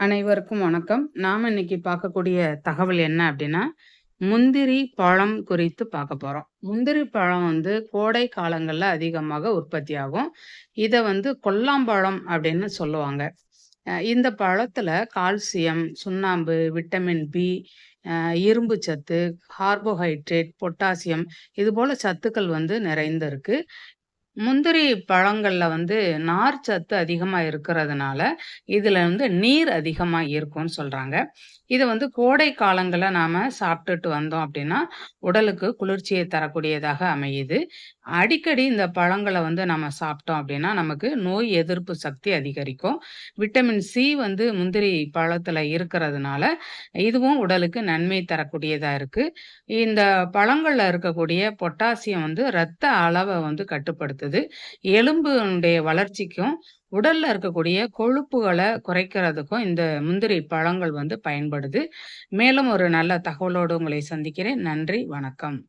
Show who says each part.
Speaker 1: அனைவருக்கும் வணக்கம். நாம இன்னைக்கு பார்க்கக்கூடிய தகவல் என்ன அப்படின்னா, முந்திரி பழம் குறித்து பார்க்க போறோம். முந்திரி பழம் வந்து கோடை காலங்கள்ல அதிகமாக உற்பத்தி ஆகும். இதை வந்து கொல்லாம்பழம் அப்படின்னு சொல்லுவாங்க. இந்த பழத்துல கால்சியம், சுண்ணாம்பு, விட்டமின் பி, இரும்பு சத்து, கார்போஹைட்ரேட், பொட்டாசியம் இது போல் சத்துக்கள் வந்து நிறைந்திருக்கு. முந்திரி பழங்களில் வந்து நார் சத்து அதிகமாக இருக்கிறதுனால, இதில் வந்து நீர் அதிகமாக இருக்கும்னு சொல்கிறாங்க இதை வந்து கோடை காலங்களில் நாம் சாப்பிட்டுட்டு வந்தோம் அப்படின்னா, உடலுக்கு குளிர்ச்சியை தரக்கூடியதாக அமையுது. அடிக்கடி இந்த பழங்களை வந்து நம்ம சாப்பிட்டோம் அப்படின்னா, நமக்கு நோய் எதிர்ப்பு சக்தி அதிகரிக்கும். விட்டமின் சி வந்து முந்திரி பழத்தில் இருக்கிறதுனால, இதுவும் உடலுக்கு நன்மை தரக்கூடியதாக இருக்குது இந்த பழங்களில் இருக்கக்கூடிய பொட்டாசியம் வந்து இரத்த அளவை வந்து கட்டுப்படுத்துது. எலும்புடைய வளர்ச்சிக்கும், உடல்ல இருக்கக்கூடிய கொழுப்புகளை குறைக்கிறதுக்கும் இந்த முந்திரி பழங்கள் வந்து பயன்படுது. மேலும் ஒரு நல்ல தகவலோடு உங்களை சந்திக்கிறேன். நன்றி, வணக்கம்.